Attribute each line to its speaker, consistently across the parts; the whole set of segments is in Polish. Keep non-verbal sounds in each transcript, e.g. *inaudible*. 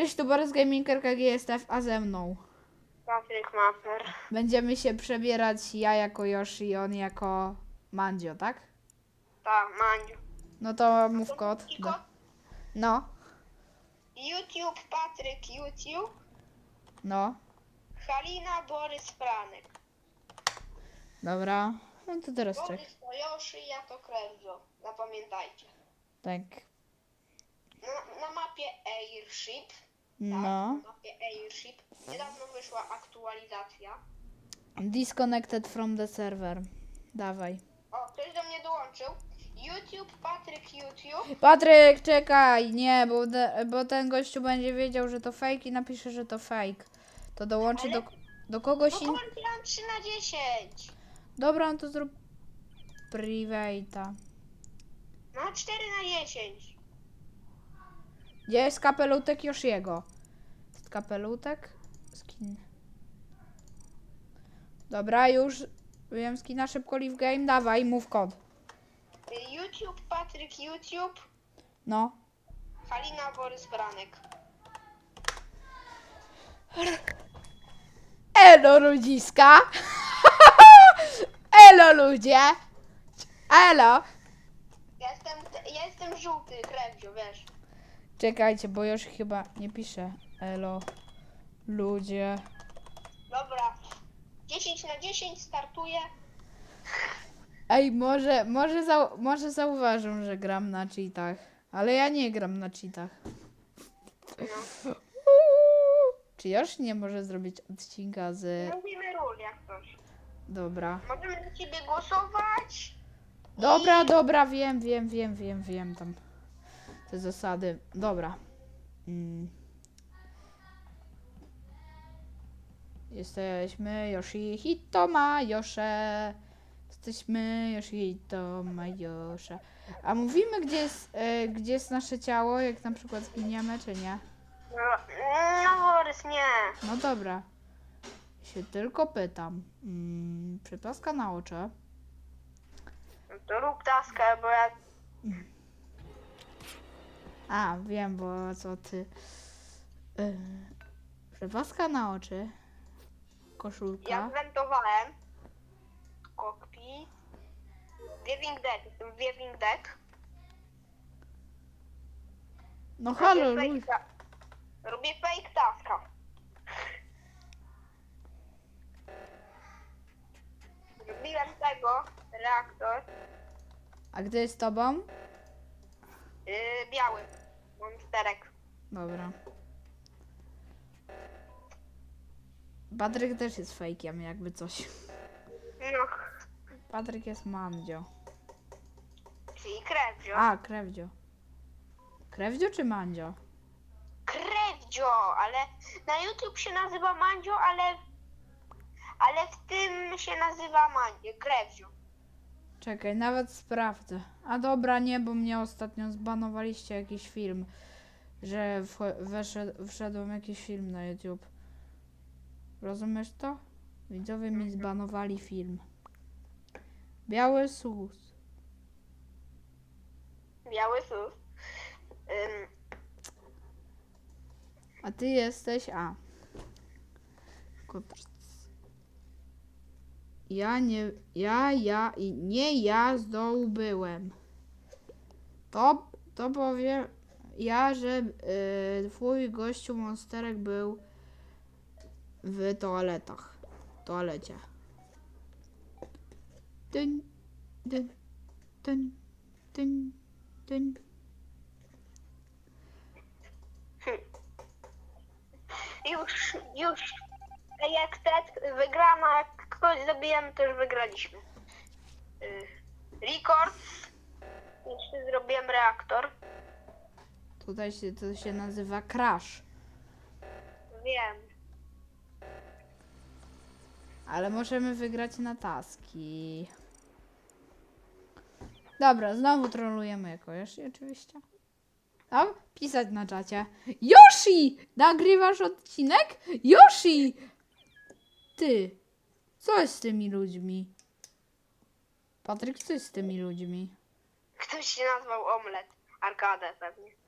Speaker 1: Cześć, tu Borys Gaming RKG GSF, a ze mną.
Speaker 2: Patryk Mapper.
Speaker 1: Będziemy się przebierać ja jako Yoshi, on jako Mandzio, tak?
Speaker 2: Tak, Mandziu.
Speaker 1: No to mów kod.
Speaker 2: I kod?
Speaker 1: No,
Speaker 2: YouTube, Patryk, YouTube.
Speaker 1: no,
Speaker 2: Halina, Borys, Franek.
Speaker 1: dobra. No to teraz czek.
Speaker 2: Borys to Joszy, ja to Krewzo. Zapamiętajcie.
Speaker 1: Tak,
Speaker 2: Na, na mapie Airship. Tak,
Speaker 1: no.
Speaker 2: Airship. Niedawno wyszła aktualizacja.
Speaker 1: Disconnected from the server. Dawaj.
Speaker 2: O, ktoś do mnie dołączył. YouTube, Patryk, YouTube.
Speaker 1: Patryk, czekaj, nie, bo, de, bo ten gościu będzie wiedział, że to fake i napisze, że to fake. To dołączy do, do kogoś
Speaker 2: No
Speaker 1: innego.
Speaker 2: mam 3 na 10.
Speaker 1: Dobra, no to zrób private'a.
Speaker 2: No 4 na 10.
Speaker 1: Gdzie jest kapelutek Yoshiego? Jest kapelutek? Skin. Dobra, już wiem skina szybko live game. Dawaj, mów kod.
Speaker 2: YouTube, Patryk, YouTube.
Speaker 1: No.
Speaker 2: Halina, Borys, Franek.
Speaker 1: Elo ludziska! *laughs* Elo ludzie! Elo!
Speaker 2: Ja jestem, ja jestem żółty, Krewziu, wiesz.
Speaker 1: Czekajcie, bo już chyba nie pisze. Elo ludzie.
Speaker 2: Dobra. 10 na 10 startuje.
Speaker 1: Ej, może, może, zau może zauważą, że gram na cheatach. Ale ja nie gram na cheatach.
Speaker 2: No.
Speaker 1: Czy już nie może zrobić odcinka z...
Speaker 2: Mówimy ról jak coś.
Speaker 1: Dobra.
Speaker 2: Możemy na ciebie głosować.
Speaker 1: Dobra, dobra, wiem, wiem, wiem, wiem, wiem tam. Te zasady. Dobra. Mm. Jesteśmy Yoshihito Majosze. Jesteśmy Yoshihito Majosze. A mówimy, gdzie jest, e, gdzie jest nasze ciało, jak na przykład zginiemy, czy nie?
Speaker 2: No, no Borys, nie.
Speaker 1: No dobra. Się tylko pytam. Mm, przypaska na oczy.
Speaker 2: No to rób taskę, bo ja...
Speaker 1: A, wiem, bo co ty. Yy, przepaska na oczy. Koszulka.
Speaker 2: Ja zwentowałem. Kokpi. Viewing deck. Viewing deck.
Speaker 1: No halo,
Speaker 2: Robię fake ta- Robię fake taska. Zrobiłem tego, reaktor,
Speaker 1: A gdy jest tobą?
Speaker 2: yy, biały, monsterek.
Speaker 1: Dobra. Patryk też jest fejkiem, jakby coś.
Speaker 2: No,
Speaker 1: Patryk jest mandzio.
Speaker 2: czyli krewdzio.
Speaker 1: A, krewdzio. Krewdzio czy mandzio?
Speaker 2: Krewdzio, ale na YouTube się nazywa Mandzio, ale ale w tym się nazywa Mandzio, Krewdzio.
Speaker 1: Czekaj, nawet sprawdzę. A dobra, nie, bo mnie ostatnio zbanowaliście jakiś film, że weszedł, wszedłem jakiś film na YouTube. Rozumiesz to? Widzowie mi zbanowali film. Biały sus.
Speaker 2: Biały sus. Ym,
Speaker 1: A ty jesteś A. Ja nie, ja, ja i nie ja z dołu byłem. To, to powiem ja, że y, twój gościu monsterek był w toaletach. Toalecie. Dyn, dyn, dyn, dyn, dyn.
Speaker 2: już, już. Jak te wygrana, jak ktoś zabijemy, to już wygraliśmy. Y, Record. Jeszcze zrobiłem reaktor.
Speaker 1: Tutaj się, to się nazywa crash.
Speaker 2: Wiem.
Speaker 1: Ale możemy wygrać na taski. Dobra, znowu trolujemy jako Yoshi oczywiście. Tam pisać na czacie. Yoshi! Nagrywasz odcinek? Yoshi! Ty, co jest z tymi ludźmi? Patryk, co jest z tymi ludźmi?
Speaker 2: Ktoś się nazwał Omlet. Arkadę pewnie.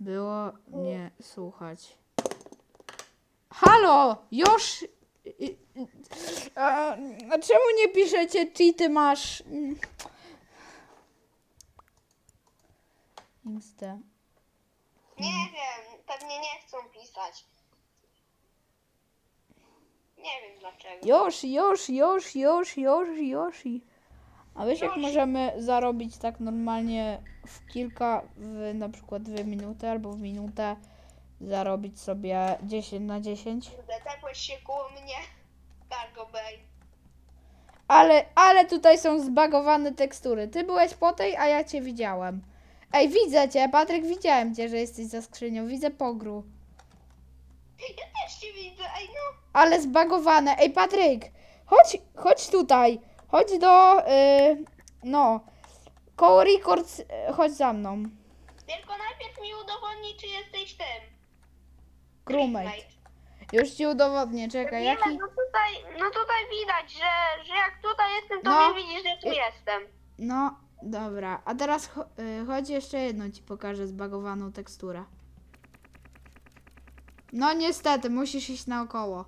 Speaker 1: Było nie słuchać. Halo! Już! A, a czemu nie piszecie cheaty masz? XD.
Speaker 2: Nie wiem, pewnie nie chcą pisać. Nie wiem dlaczego.
Speaker 1: Już, już, już, już, już, już. A wiesz jak możemy zarobić tak normalnie w kilka, w na przykład dwie minuty albo w minutę zarobić sobie 10 na 10?
Speaker 2: Kurde, tepłeś się koło mnie. Cargo Bay.
Speaker 1: Ale, ale tutaj są zbagowane tekstury. Ty byłeś po tej, a ja cię widziałem. Ej, widzę cię, Patryk, widziałem cię, że jesteś za skrzynią. Widzę pogru.
Speaker 2: Ja też cię widzę, ej no.
Speaker 1: Ale zbagowane. Ej, Patryk, chodź, chodź tutaj. Chodź do, y, no, koło records, y, chodź za mną.
Speaker 2: Tylko najpierw mi udowodnij, czy jesteś tym.
Speaker 1: Crewmate. Już ci udowodnię, czekaj,
Speaker 2: Nie,
Speaker 1: jaki...
Speaker 2: no tutaj, no tutaj widać, że, że jak tutaj jestem, to
Speaker 1: No.
Speaker 2: nie widzisz, że tu jestem.
Speaker 1: No, dobra. A teraz cho- y, chodź jeszcze jedno ci pokażę zbagowaną teksturę. No niestety, musisz iść naokoło.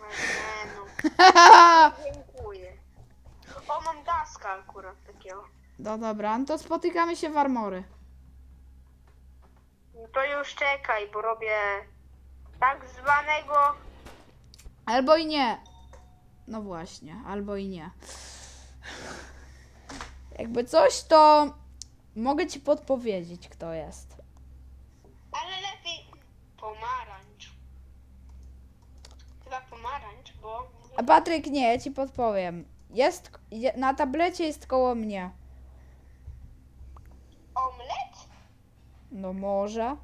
Speaker 2: No, nie, no. *laughs* O, mam daska akurat takiego.
Speaker 1: No dobra, no to spotykamy się w Armory.
Speaker 2: No To już czekaj, bo robię tak zwanego...
Speaker 1: Albo i nie. No właśnie, albo i nie. Jakby coś, to mogę ci podpowiedzieć, kto jest.
Speaker 2: Ale lepiej pomarańcz. Chyba pomarańcz, bo...
Speaker 1: A Patryk, nie, ja ci podpowiem. Jest, je- na tablecie jest koło mnie.
Speaker 2: Omlet?
Speaker 1: No może,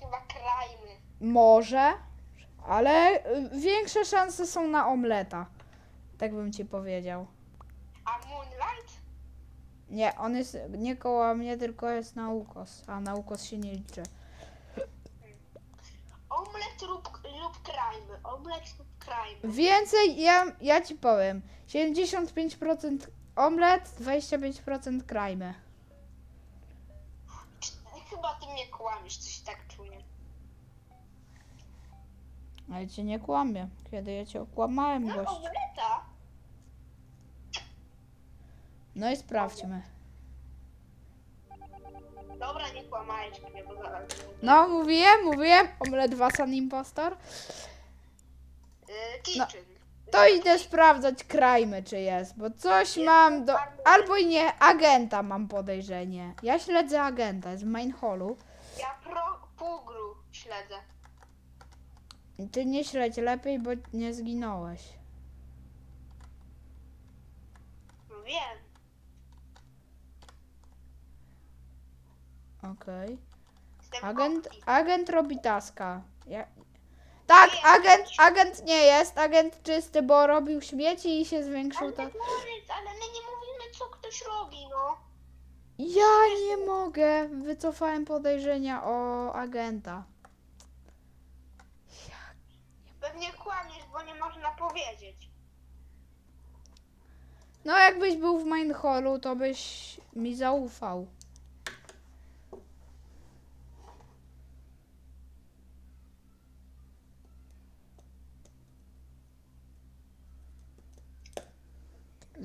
Speaker 2: Chyba krajmy.
Speaker 1: może, ale y, większe szanse są na omleta. Tak bym ci powiedział.
Speaker 2: A Moonlight?
Speaker 1: Nie, on jest nie koło mnie, tylko jest na ukos, a na ukos się nie liczy.
Speaker 2: Omlet lub, lub krajmy. Omlet lub
Speaker 1: Więcej, ja, ja ci powiem. 75% omlet, 25% krajmy.
Speaker 2: Chyba ty mnie kłamiesz, coś tak czuję.
Speaker 1: Ale cię nie kłamię. Kiedy ja cię okłamałem,
Speaker 2: No
Speaker 1: gość.
Speaker 2: omleta?
Speaker 1: No i sprawdźmy.
Speaker 2: Dobra, nie kłamałeś mnie, bo zaraz...
Speaker 1: No, mówiłem, mówiłem. Omlet Wasan Impostor.
Speaker 2: Yy, kitchen.
Speaker 1: To idę sprawdzać krajmy, czy jest, bo coś mam do... Albo i nie, agenta mam podejrzenie. Ja śledzę agenta, jest w main hallu.
Speaker 2: Ja pro pugru śledzę.
Speaker 1: Ty nie śledź lepiej, bo nie zginąłeś.
Speaker 2: No wiem.
Speaker 1: Okej.
Speaker 2: Jestem
Speaker 1: Agent, agent robi taska. Ja... Tak, agent, agent nie jest, agent czysty, bo robił śmieci i się zwiększył
Speaker 2: Ale
Speaker 1: to.
Speaker 2: powiedz, ale my nie mówimy, co ktoś robi, no.
Speaker 1: Ja nie mogę. Wycofałem podejrzenia o agenta.
Speaker 2: Pewnie kłamiesz, bo nie można powiedzieć.
Speaker 1: No jakbyś był w main hallu, to byś mi zaufał.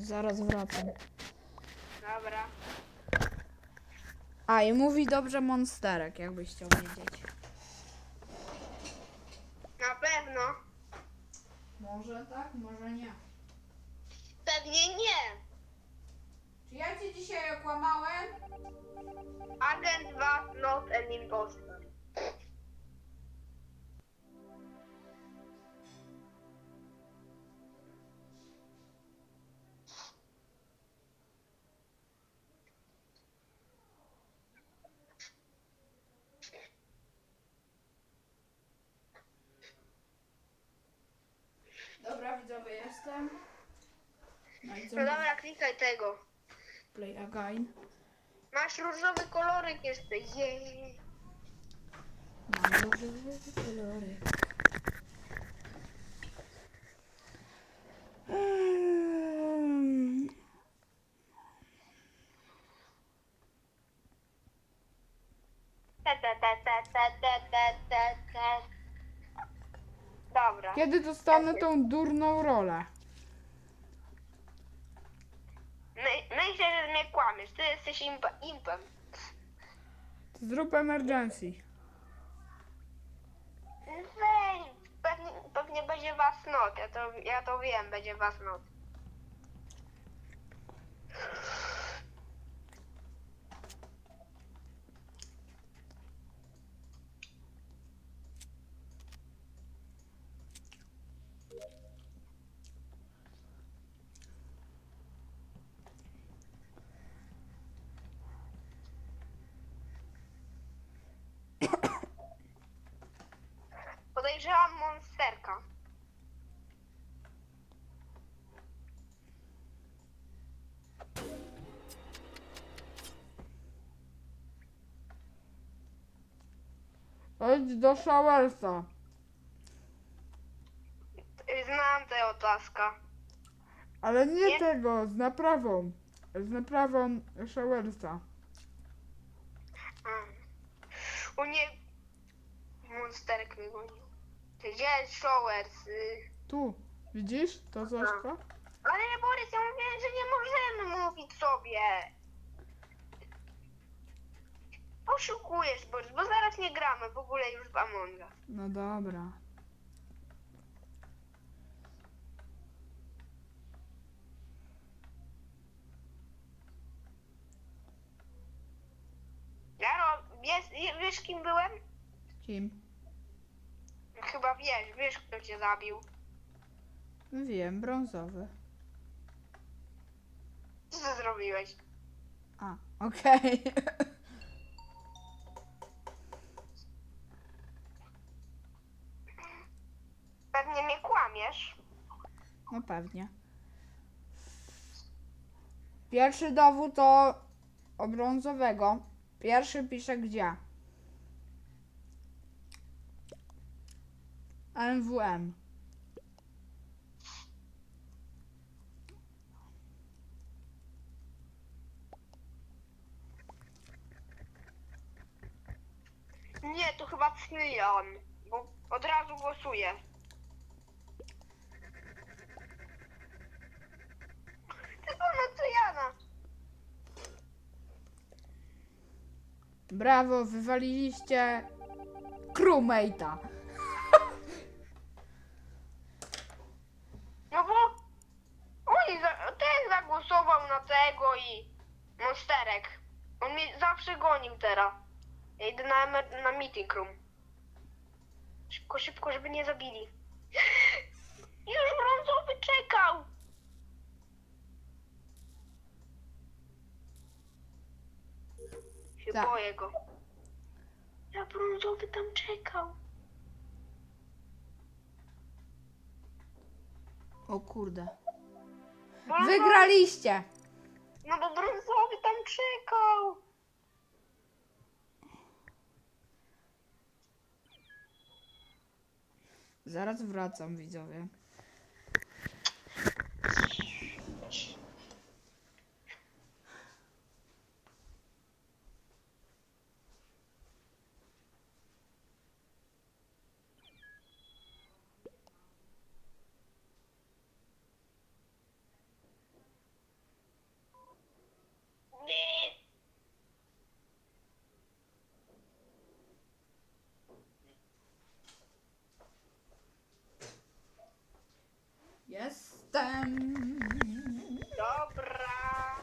Speaker 1: Zaraz wracam.
Speaker 2: Dobra.
Speaker 1: A i mówi dobrze monsterek, jakbyś chciał wiedzieć.
Speaker 2: Na pewno.
Speaker 1: Może tak, może nie.
Speaker 2: Pewnie nie.
Speaker 1: Czy ja cię dzisiaj okłamałem?
Speaker 2: Agent was not an impostor.
Speaker 1: Jestem. No i co?
Speaker 2: No dobra, klikaj tego.
Speaker 1: Play again.
Speaker 2: Masz różowy kolorek jeszcze. Jej.
Speaker 1: Mam różowe kolory. Ehm.
Speaker 2: te, te, te, te, te, te, te, te. Dobra.
Speaker 1: Kiedy dostanę tą durną rolę?
Speaker 2: My, myślę, że mnie kłamiesz. Ty jesteś imp impem.
Speaker 1: Zrób emergency.
Speaker 2: Weź, pewnie, pewnie będzie was not. Ja to, ja to wiem, będzie was not.
Speaker 1: Chodź do Showersa.
Speaker 2: Znam tę otaska.
Speaker 1: Ale nie,
Speaker 2: Nie.
Speaker 1: tego, z naprawą. Z naprawą Showersa.
Speaker 2: Mm. U nie... Monsterek mnie gonił. Ty, Gdzie jest Showers? Y,
Speaker 1: Tu. Widzisz to Zośko?
Speaker 2: Ale Borys, ja mówiłem, że nie możemy mówić sobie. Oszukujesz, Borys, bo zaraz nie gramy w ogóle już w Amonga.
Speaker 1: No dobra.
Speaker 2: Jaro, wiesz, wiesz kim byłem?
Speaker 1: Kim?
Speaker 2: Chyba wiesz, wiesz kto cię zabił.
Speaker 1: Wiem, brązowy.
Speaker 2: Co ty zrobiłeś?
Speaker 1: A, okej. *laughs*
Speaker 2: Pewnie mnie kłamiesz.
Speaker 1: No pewnie. Pierwszy dowód to o brązowego. Pierwszy pisze gdzie? MWM.
Speaker 2: Nie, to chyba Cyjan, bo od razu głosuję. Tylko na Cyjana.
Speaker 1: Brawo, wywaliliście crewmate'a.
Speaker 2: No bo oni, za, ten zagłosował na tego i Monsterek. On mnie zawsze gonił teraz. Ja idę na, emer- na meeting room. Szybko, szybko, żeby nie zabili. *laughs* Już brązowy czekał.
Speaker 1: Tak.
Speaker 2: boję go. Ja brązowy tam czekał.
Speaker 1: O kurde.
Speaker 2: Brązowy-
Speaker 1: Wygraliście!
Speaker 2: No bo brązowy tam czekał.
Speaker 1: Zaraz wracam, widzowie.
Speaker 2: Nie.
Speaker 1: Jestem.
Speaker 2: Dobra.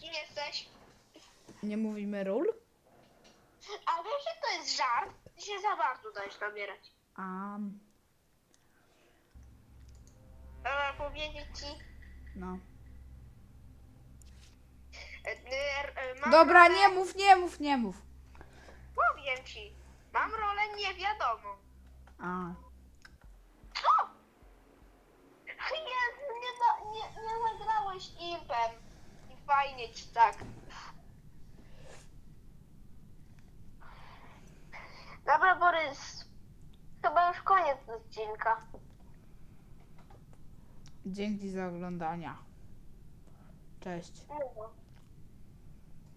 Speaker 2: Kim jesteś?
Speaker 1: Nie mówimy ról?
Speaker 2: A wiesz, że to jest żart? Ty się za bardzo dajesz nabierać.
Speaker 1: A,
Speaker 2: Dobra, powiedzieć ci.
Speaker 1: no.
Speaker 2: e, e, e, Mam
Speaker 1: Dobra, nie mów, nie mów, nie mów.
Speaker 2: Powiem ci. Mam rolę nie wiadomo.
Speaker 1: A,
Speaker 2: Co? Nie, nie, da- nie, nie zagrałeś impem. I fajnie ci tak. Dobra, Borys. Chyba już koniec odcinka.
Speaker 1: dzięki za oglądania. Cześć.
Speaker 2: No.